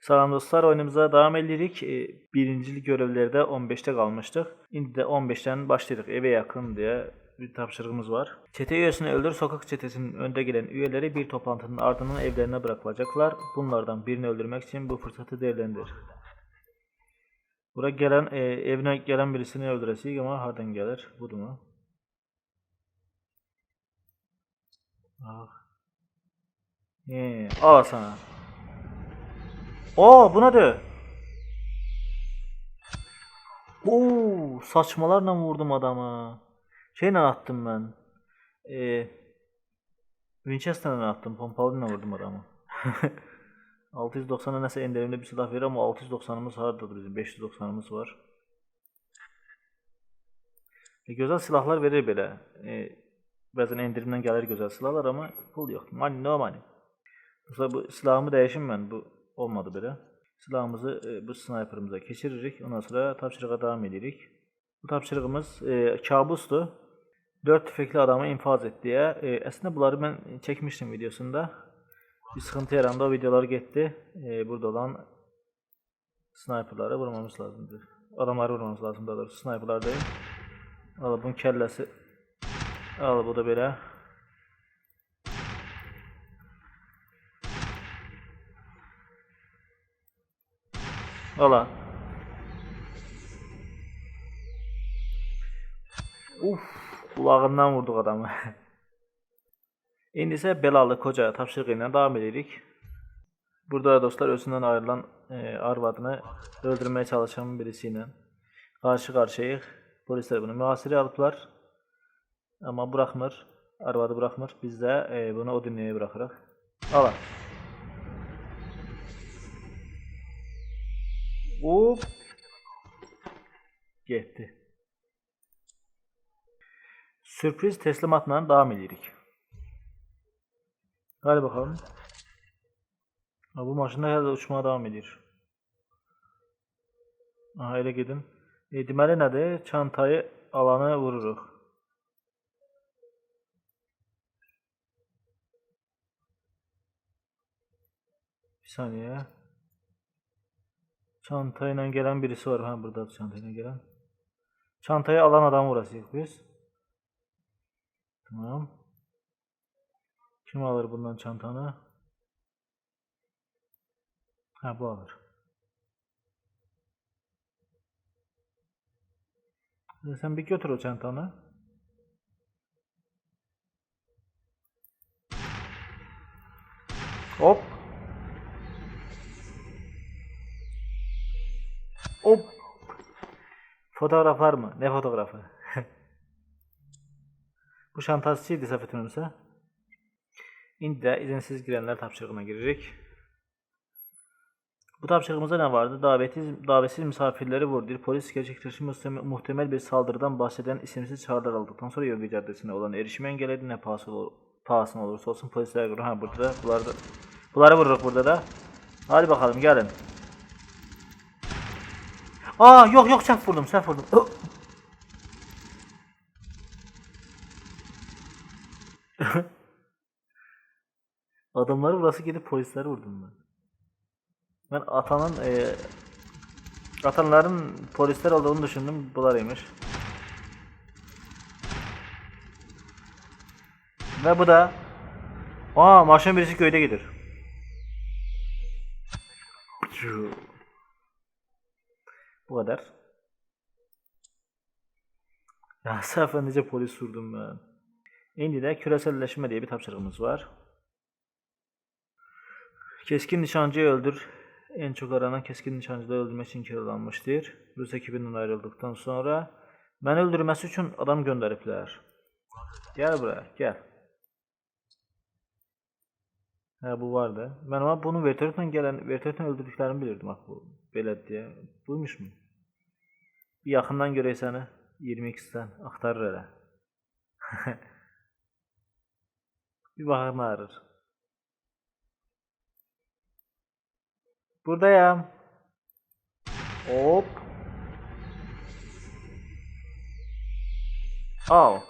Salam dostlar, oyunumuza devam edirik. E, birincilik görevlerde 15'te kalmıştık. Şimdi de 15'ten başladık. Eve yakın diye bir tapşırığımız var. Çete üyesini öldür. Sokak çetesinin önde gelen üyeleri bir toplantının ardından evlerine bırakılacaklar. Bunlardan birini öldürmek için bu fırsatı değerlendir. Buraya gelen, e, evine gelen birisini öldüresiyik ama hardan gelir? Budur mu? Ah. He, al sana. Oo buna de. Oo saçmalarla vurdum adamı. Şeyle attım ben. Ee, Winchester'la attım. Pompalıyla vurdum adamı. 690'a nasıl enderimde bir silah verir ama 690'ımız hardadır bizim. 590'ımız var. E, güzel silahlar verir böyle. E, bazen endirimden gelir güzel silahlar ama pul yok. Money no money. Mesela bu silahımı değişim ben. Bu olmadı böyle. Silahımızı e, bu sniper'ımıza geçiririk. Ondan sonra tapşırığa devam edirik. Bu tapşırığımız e, kabustu. 4 tüfekli adamı infaz et. E, aslında bunları ben çekmiştim videosunda. Bir sıkıntı yarandı. O videolar gitti. E, burada olan sniper'lara vurmamız lazımdı. Adamları vurmamız lazım daha doğrusu. Sniper'lar değil. Al bunun kellesi. Al bu da böyle. Ola. Uf, kulağından vurduk adamı. İndi ise belalı koca tapşırığıyla devam edirik. Burada dostlar özünden ayrılan e, arvadını öldürmeye çalışan birisiyle karşı karşıyayıq. Polisler bunu mühasireye alıblar. Ama bırakmır. Arvadı bırakmır. Biz de e, bunu o dünyaya bırakırıq. Ala. Hop. Getdi. Sürpriz teslimatla devam edirik. Hadi bakalım. Ha, bu maşında herhalde uçmaya devam edir. Aha elə gedin. E, deməli nədir? Çantayı alanı vururuq. Bir saniye. Çantayla gelen birisi var. Ha burada çantayla gelen. Çantayı alan adam vurasıyıq biz. Tamam. Kim alır bundan çantanı? Ha bu alır. Ya Sen bir götür o çantanı. Hop. Hop. Fotoğraf var mı? Ne fotoğrafı? Bu şantajçıydı Safet Önümse. İndi de izinsiz girenler tapşırığına giririk. Bu tapşırığımızda ne vardı? Davetsiz, davetsiz misafirleri vurdur. Polis gerçekleşmiş muhtemel, bir saldırıdan bahseden isimsiz çağrılar aldıktan sonra Yolcu Caddesi'ne olan erişime engelledi. Ne pahası ol- pahasına olursa olsun polisler görür. Ha burada da bunları da bunları vururuk burada da. Hadi bakalım gelin. Aa yok yok səhv vurdum səhv vurdum. Adamları burası gidip polisleri vurdum ben. Ben atanın e, atanların polisler olduğunu düşündüm. Bularıymış. Ve bu da Aa maşın birisi köyde gider. Bu kadar. Ya sefer polis vurdum ben. Şimdi de küreselleşme diye bir tapşırığımız var. Keskin nişancıyı öldür. En çok aranan keskin nişancıda öldürmek için kiralanmıştır. Rus ekibinden ayrıldıktan sonra beni öldürmesi için adam gönderipler. Gel buraya, gel. Ha bu vardı. Ben ama bunu vertörten gelen, vertörten öldürdüklerini bilirdim bak bu beled diye. Buymuş mu? Bir yakından görey seni. 22'den aktarır hele. bir bakın ağrır. Buradayım. Hop. Al.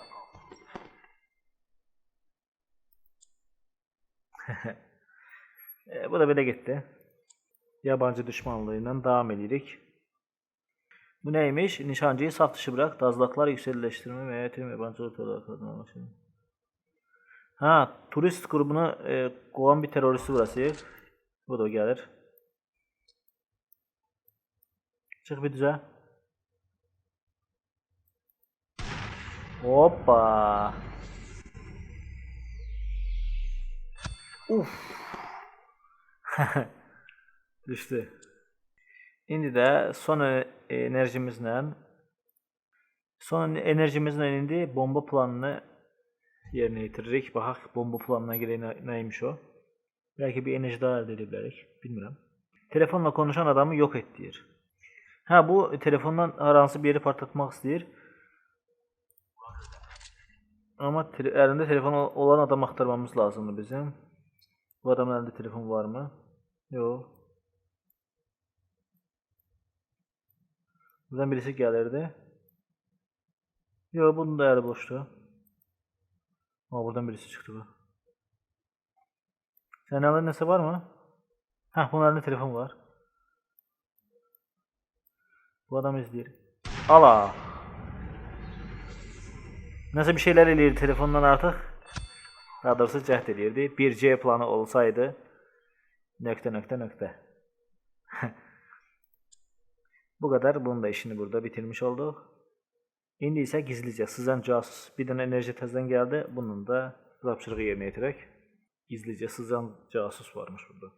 e, bu da belə getdi. Yabancı düşmanlığıyla devam edirik. Bu neymiş? Nişancıyı saf dışı bırak. Dazlaklar yükselleştirme ve eğitim yabancı ortalığa kadına. Ha, turist grubunu e, kovan bir teröristi burası. Bu da gelir. Çık bir düze. Hoppa. Uf. Düştü. İndi də son e- enerjimizlə son enerjimizlə indi bomba planını yerinə yetiririk. Baxaq bomba planına görə nə, nəymiş o. Bəlkə bir enerji daha əldə edə bilərik. Bilmirəm. Telefonla konuşan adamı yok et. Ha bu telefondan hər hansı bir yeri partlatmaq istəyir. Amma te telefon ol- olan adam axtarmamız lazımdır bizim. Bu adamın əlində telefon varmı? Yox. Buradan birisi gəlirdi. Yox, bunun da əli boşdur. Amma buradan birisi çıxdı bu. Sənin əlində nəsə varmı? Hə, bunun əlində telefon var. Bu adam izləyir. Ala. Nəsə bir şeylər eləyir telefondan artıq. Daha doğrusu cəhd eləyirdi. 1C planı olsaydı nöqtə nöqtə nöqtə. Bu qədər. Bunun da işini burada bitirmiş olduq. İndi isə gizlicə sızan casus bir dənə enerji təzədən gəldi. Bunun da tapşırığı yerinə yetirək. Gizlicə sızan casus varmış burada.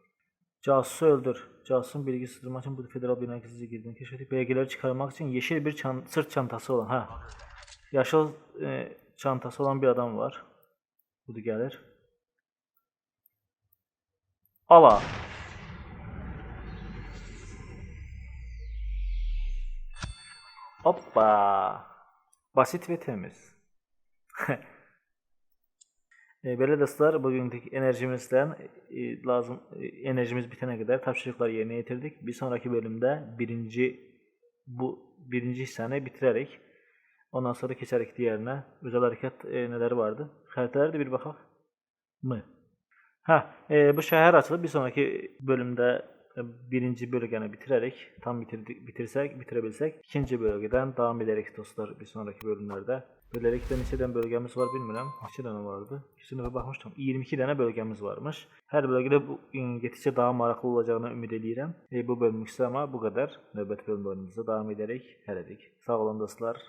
Casusu öldür. Casusun bilgi sızdırmak için bu federal bina gizlice girdiğini keşfedip belgeleri çıkarmak için yeşil bir çan- sırt çantası olan ha. Yaşıl e, çantası olan bir adam var. Bu da gelir. Ala. Hoppa. Basit ve temiz. E, Belə dostlar, bugünkü enerjimizdən e, lazım e, enerjimiz bitənə qədər tapşırıqları yerinə yetirdik. Bir sonraki bölümdə birinci bu birinci hissəni bitirərik. Ondan sonra keçərik digərinə. Özəl hərəkət e, nələri vardı? Xəritələrə də bir baxaq. Mı? Hə, e, bu şəhər açılıb bir sonraki bölümdə e, birinci bölgəni bitirərik. Tam bitirdik, bitirsək, bitirə bilsək, ikinci bölgədən davam edərik dostlar bir sonraki bölümlərdə. Beləliklə neçə dənə bölgəmiz var bilmirəm. Neçə dənə vardı? Dəfə baxmışdım. 22 dənə bölgəmiz varmış. Hər bölgədə bu e, getdikcə daha maraqlı olacağına ümid edirəm. E, bu bölümlük isə amma bu qədər. Növbəti bölümlərimizdə davam edərik. Hələlik. Sağ olun dostlar.